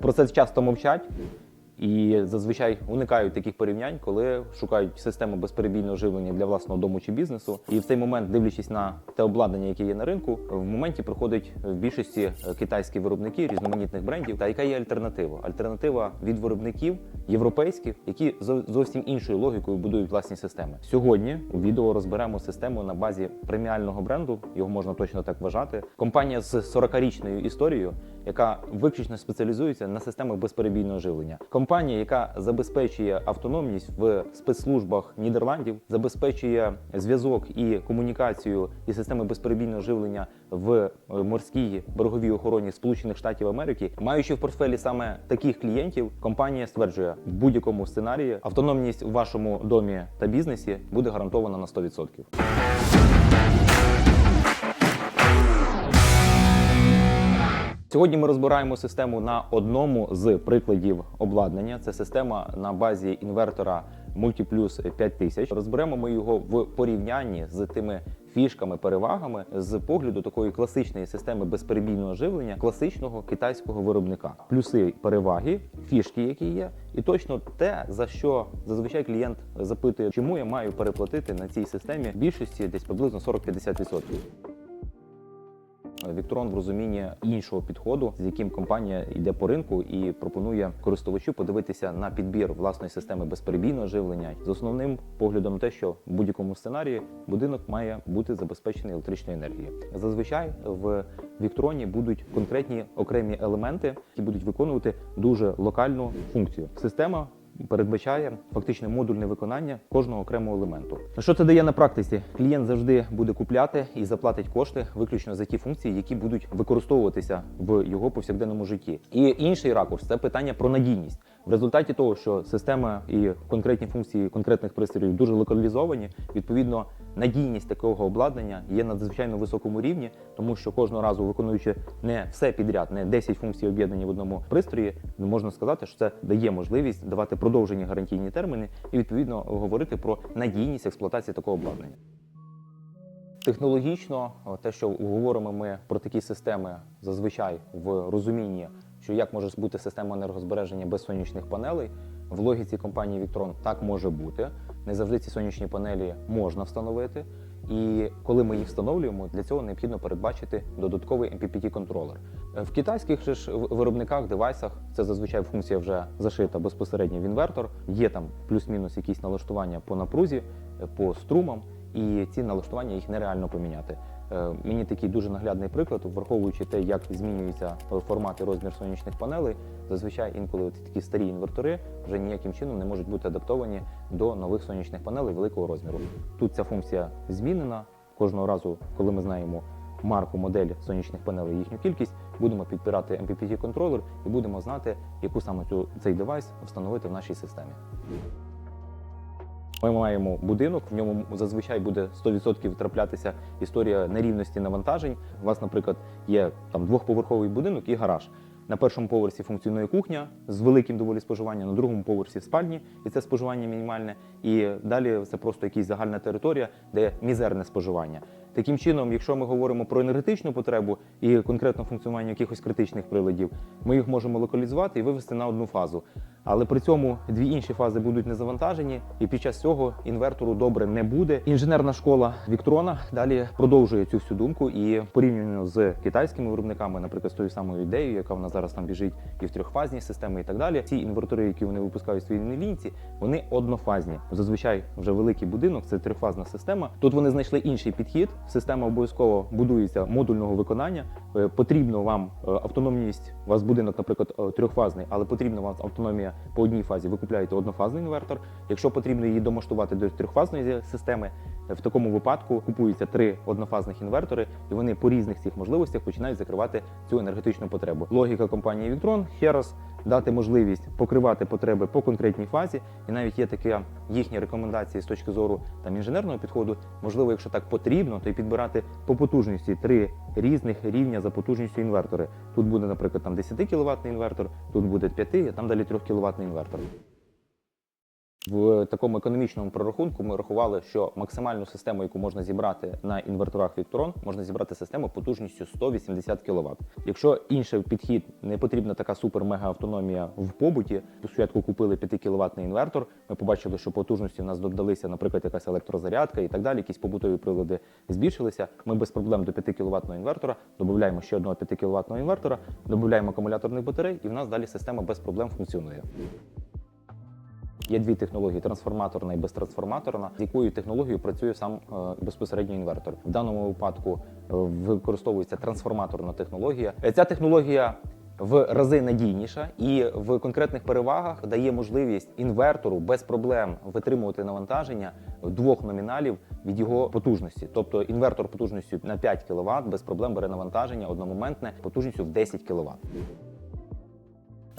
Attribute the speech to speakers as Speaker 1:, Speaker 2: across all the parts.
Speaker 1: Про це часто мовчать і зазвичай уникають таких порівнянь, коли шукають систему безперебійного живлення для власного дому чи бізнесу. І в цей момент, дивлячись на те обладнання, яке є на ринку, в моменті приходять в більшості китайські виробники різноманітних брендів. Та яка є альтернатива? Альтернатива від виробників європейських, які зовсім іншою логікою будують власні системи. Сьогодні у відео розберемо систему на базі преміального бренду. Його можна точно так вважати. Компанія з 40-річною історією, яка виключно спеціалізується на системах безперебійного живлення. Компанія, яка забезпечує автономність в спецслужбах Нідерландів, забезпечує зв'язок і комунікацію і системи безперебійного живлення в е, морській береговій охороні Сполучених Штатів Америки, маючи в портфелі саме таких клієнтів, компанія стверджує, в будь-якому сценарії автономність у вашому домі та бізнесі буде гарантована на 100%. Сьогодні ми розбираємо систему на одному з прикладів обладнання. Це система на базі інвертора Multiplus 5000. Розберемо ми його в порівнянні з тими фішками, перевагами з погляду такої класичної системи безперебійного живлення класичного китайського виробника. Плюси, переваги, фішки, які є, і точно те, за що зазвичай клієнт запитує, чому я маю переплатити на цій системі більшості десь приблизно 40-50%. Вікторон в розумінні іншого підходу, з яким компанія йде по ринку і пропонує користувачу подивитися на підбір власної системи безперебійного живлення з основним поглядом на те, що в будь-якому сценарії будинок має бути забезпечений електричною енергією. Зазвичай в Віктроні будуть конкретні окремі елементи, які будуть виконувати дуже локальну функцію. Система передбачає фактичне модульне виконання кожного окремого елементу. Що це дає на практиці? Клієнт завжди буде купляти і заплатить кошти виключно за ті функції, які будуть використовуватися в його повсякденному житті. І інший ракурс це питання про надійність. В результаті того, що система і конкретні функції конкретних пристроїв дуже локалізовані, відповідно, надійність такого обладнання є на надзвичайно високому рівні, тому що кожного разу виконуючи не все підряд, не 10 функцій об'єднані в одному пристрої, ну, можна сказати, що це дає можливість давати продовжені гарантійні терміни і відповідно говорити про надійність експлуатації такого обладнання. Технологічно, те, що говоримо ми про такі системи зазвичай в розумінні, що як може бути система енергозбереження без сонячних панелей, в логіці компанії Victron так може бути. Не завжди ці сонячні панелі можна встановити. І коли ми їх встановлюємо, для цього необхідно передбачити додатковий MPPT-контролер. Е, В китайських ж виробниках, девайсах це зазвичай функція вже зашита безпосередньо в інвертор. Є там плюс-мінус якісь налаштування по напрузі, е, по струмам, і ці налаштування їх нереально поміняти. Е, Мені такий дуже наглядний приклад, враховуючи те, як змінюється е, формат і розмір сонячних панелей. Зазвичай інколи такі старі інвертори вже ніяким чином не можуть бути адаптовані до нових сонячних панелей великого розміру. Тут ця функція змінена. Кожного разу, коли ми знаємо марку, модель сонячних панелей, їхню кількість, будемо підбирати MPPT-контролер і будемо знати, яку саме цю цей девайс встановити в нашій системі. Ми маємо будинок, в ньому зазвичай буде 100% траплятися історія нерівності навантажень. У вас, наприклад, є там двохповерховий будинок і гараж. На першому поверсі функціонує кухня з великим доволі споживанням, на другому поверсі спальні, і це споживання мінімальне. І далі це просто якась загальна територія, де мізерне споживання. Таким чином, якщо ми говоримо про енергетичну потребу і конкретно функціонування якихось критичних приладів, ми їх можемо локалізувати і вивести на одну фазу. Але при цьому дві інші фази будуть не завантажені, і під час цього інвертору добре не буде. Інженерна школа Віктрона далі продовжує цю всю думку і порівняно з китайськими виробниками, наприклад, з тою самою ідеєю, яка в нас зараз там біжить, і в трьохфазній системі, і так далі. Ці інвертори, які вони випускають в своїй лінійці, вони однофазні. Зазвичай вже великий будинок, це трьохфазна система. Тут вони знайшли інший підхід. Система обов'язково будується модульного виконання. Е, Потрібно вам е, автономність. У вас будинок, наприклад, е, трьохфазний, але потрібна вам автономія по одній фазі. Ви купляєте однофазний інвертор. Якщо потрібно її домаштувати до трьохфазної системи, в такому випадку купуються три однофазних інвертори, і вони по різних цих можливостях починають закривати цю енергетичну потребу. Логіка компанії ще раз дати можливість покривати потреби по конкретній фазі, і навіть є такі їхні рекомендації з точки зору там інженерного підходу. Можливо, якщо так потрібно, то й підбирати по потужності три різних рівня за потужністю інвертори. Тут буде, наприклад, там 10 кВт інвертор, тут буде 5, а там далі 3 кВт інвертор. В такому економічному прорахунку ми рахували, що максимальну систему, яку можна зібрати на інверторах Victron, можна зібрати систему потужністю 180 кВт. Якщо інший підхід не потрібна така супер-мега автономія в побуті, спочатку купили 5 кВт інвертор. Ми побачили, що потужності в нас додалися, наприклад, якась електрозарядка і так далі. Якісь побутові прилади збільшилися. Ми без проблем до 5 кВт інвертора додаємо ще одного 5 кВт інвертора, додаємо акумуляторних батарей, і в нас далі система без проблем функціонує. Є дві технології: трансформаторна і безтрансформаторна, з якою технологією працює сам е, безпосередньо інвертор. В даному випадку е, використовується трансформаторна технологія. Е, Ця технологія в рази надійніша і в конкретних перевагах дає можливість інвертору без проблем витримувати навантаження двох номіналів від його потужності. Тобто інвертор потужністю на 5 кВт без проблем бере навантаження одномоментне потужністю в 10 кВт.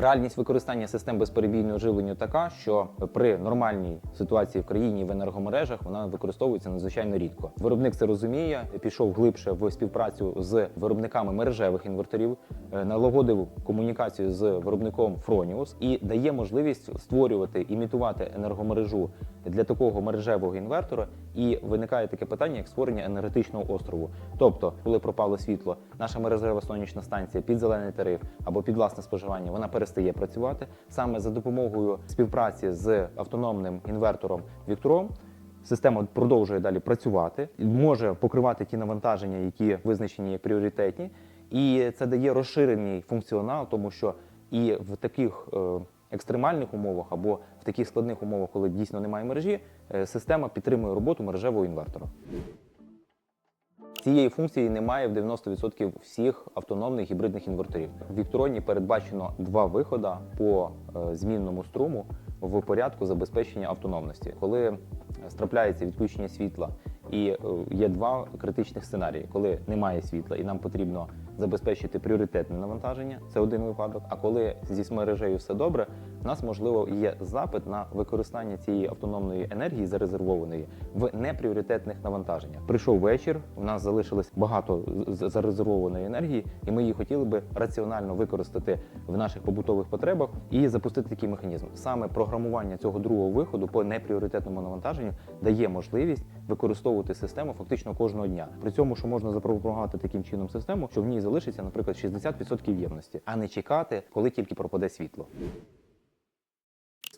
Speaker 1: Реальність використання систем безперебійного живлення така, що при нормальній ситуації в країні в енергомережах вона використовується надзвичайно рідко. Виробник це розуміє, пішов глибше в співпрацю з виробниками мережевих інверторів, е, налагодив комунікацію з виробником Фроніус і дає можливість створювати, імітувати енергомережу для такого мережевого інвертора. І виникає таке питання, як створення енергетичного острову. Тобто, коли пропало світло, наша мережева сонячна станція під зелений тариф або під власне споживання, вона перестає працювати саме за допомогою співпраці з автономним інвертором Віктром. Система продовжує далі працювати, може покривати ті навантаження, які визначені як пріоритетні, і це дає розширений функціонал, тому що і в таких е, екстремальних умовах або в таких складних умовах, коли дійсно немає мережі, е, система підтримує роботу мережевого інвертора. Цієї функції немає в 90% всіх автономних гібридних інверторів. В Віктроні передбачено два виходи по е, змінному струму в порядку забезпечення автономності. Коли страпляється відключення світла і е, є два критичних сценарії, коли немає світла і нам потрібно забезпечити пріоритетне навантаження, це один випадок. А коли зі мережею все добре, у нас можливо є запит на використання цієї автономної енергії зарезервованої в непріоритетних навантаженнях. Прийшов вечір, у нас залишилось багато зарезервованої енергії, і ми її хотіли би раціонально використати в наших побутових потребах і запустити такий механізм. Саме програмування цього другого виходу по непріоритетному навантаженню дає можливість використовувати систему фактично кожного дня. При цьому, що можна запрограмувати таким чином систему, що в ній залишиться, наприклад, 60% ємності, а не чекати, коли тільки пропаде світло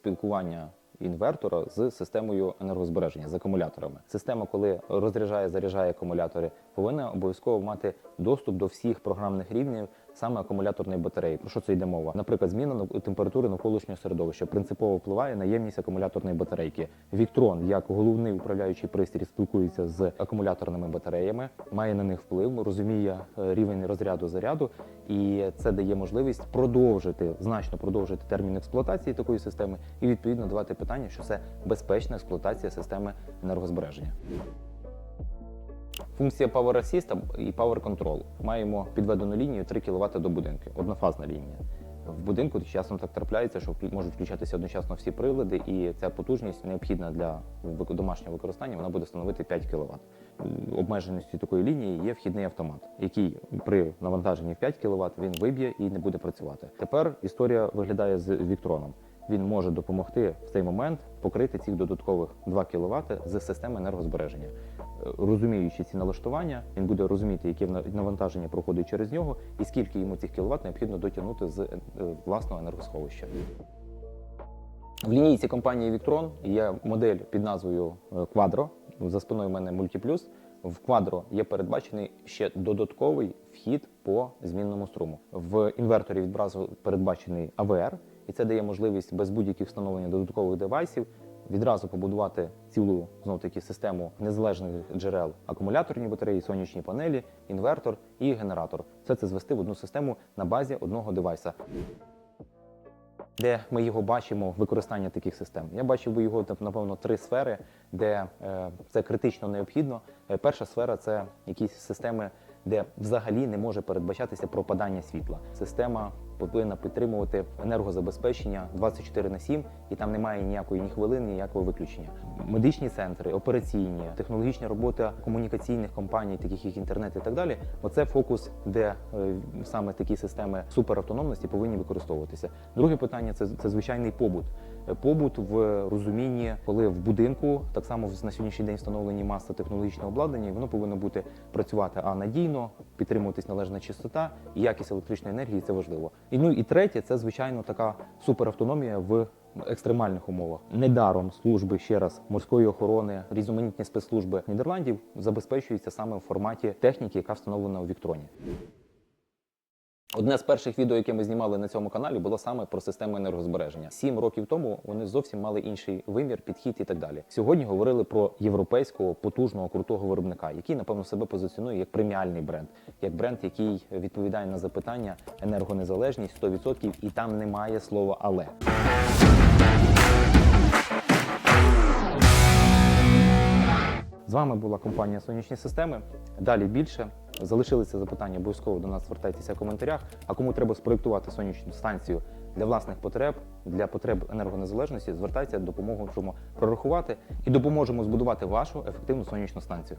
Speaker 1: спілкування інвертора з системою енергозбереження з акумуляторами. Система, коли розряджає, заряджає акумулятори, повинна обов'язково мати доступ до всіх програмних рівнів саме акумуляторної батареї. Про що це йде мова? Наприклад, зміна температури навколишнього середовища принципово впливає на ємність акумуляторної батарейки. Віктрон, як головний управляючий пристрій, спілкується з акумуляторними батареями, має на них вплив, розуміє е, рівень розряду заряду, і це дає можливість продовжити значно продовжити термін експлуатації такої системи і відповідно давати питання, що це безпечна експлуатація системи енергозбереження. Функція Power Assist і Power Control. Маємо підведену лінію 3 кВт до будинку, однофазна лінія. В будинку часом так трапляється, що можуть включатися одночасно всі прилади, і ця потужність необхідна для домашнього використання, вона буде становити 5 кВт. Обмеженістю такої лінії є вхідний автомат, який при навантаженні в 5 кВт він виб'є і не буде працювати. Тепер історія виглядає з Віктроном. Він може допомогти в цей момент покрити ці додаткових 2 кВт з системи енергозбереження. Е, Розуміючи ці налаштування, він буде розуміти, яке навантаження проходить через нього, і скільки йому цих кіловат необхідно дотягнути з е, власного енергосховища. В лінійці компанії Victron є модель під назвою е, Quadro. За спиною в мене Multiplus. В Quadro є передбачений ще додатковий вхід по змінному струму. В інверторі відразу передбачений AVR, і це дає можливість без будь-яких встановлення додаткових девайсів відразу побудувати цілу знов таки систему незалежних джерел, акумуляторні батареї, сонячні панелі, інвертор і генератор. Все це звести в одну систему на базі одного девайса. Де ми його бачимо використання таких систем? Я бачив би його напевно три сфери, де е, це критично необхідно. Е, перша сфера це якісь системи, де взагалі не може передбачатися пропадання світла. Система повинна підтримувати енергозабезпечення 24 на 7, і там немає ніякої ні хвилини, ніякого виключення. Медичні центри, операційні, технологічна робота комунікаційних компаній, таких як інтернет і так далі. Оце фокус, де е, саме такі системи суперавтономності повинні використовуватися. Друге питання це, це звичайний побут. Побут в розумінні, коли в будинку так само на сьогоднішній день встановлені маса технологічне обладнання, і воно повинно бути працювати а надійно, підтримуватись належна чистота і якість електричної енергії це важливо. І ну і третє, це звичайно така суперавтономія в екстремальних умовах. Недаром служби ще раз морської охорони, різноманітні спецслужби Нідерландів забезпечуються саме в форматі техніки, яка встановлена у Віктроні. Одне з перших відео, яке ми знімали на цьому каналі, було саме про систему енергозбереження. Сім років тому вони зовсім мали інший вимір, підхід і так далі. Сьогодні говорили про європейського потужного крутого виробника, який напевно себе позиціонує як преміальний бренд, як бренд, який відповідає на запитання енергонезалежність 100%, і там немає слова але. З вами була компанія Сонячні системи. Далі більше. Залишилися запитання, обов'язково до нас звертайтеся в коментарях. А кому треба спроєктувати сонячну станцію для власних потреб, для потреб енергонезалежності, звертайтеся, допоможемо прорахувати і допоможемо збудувати вашу ефективну сонячну станцію.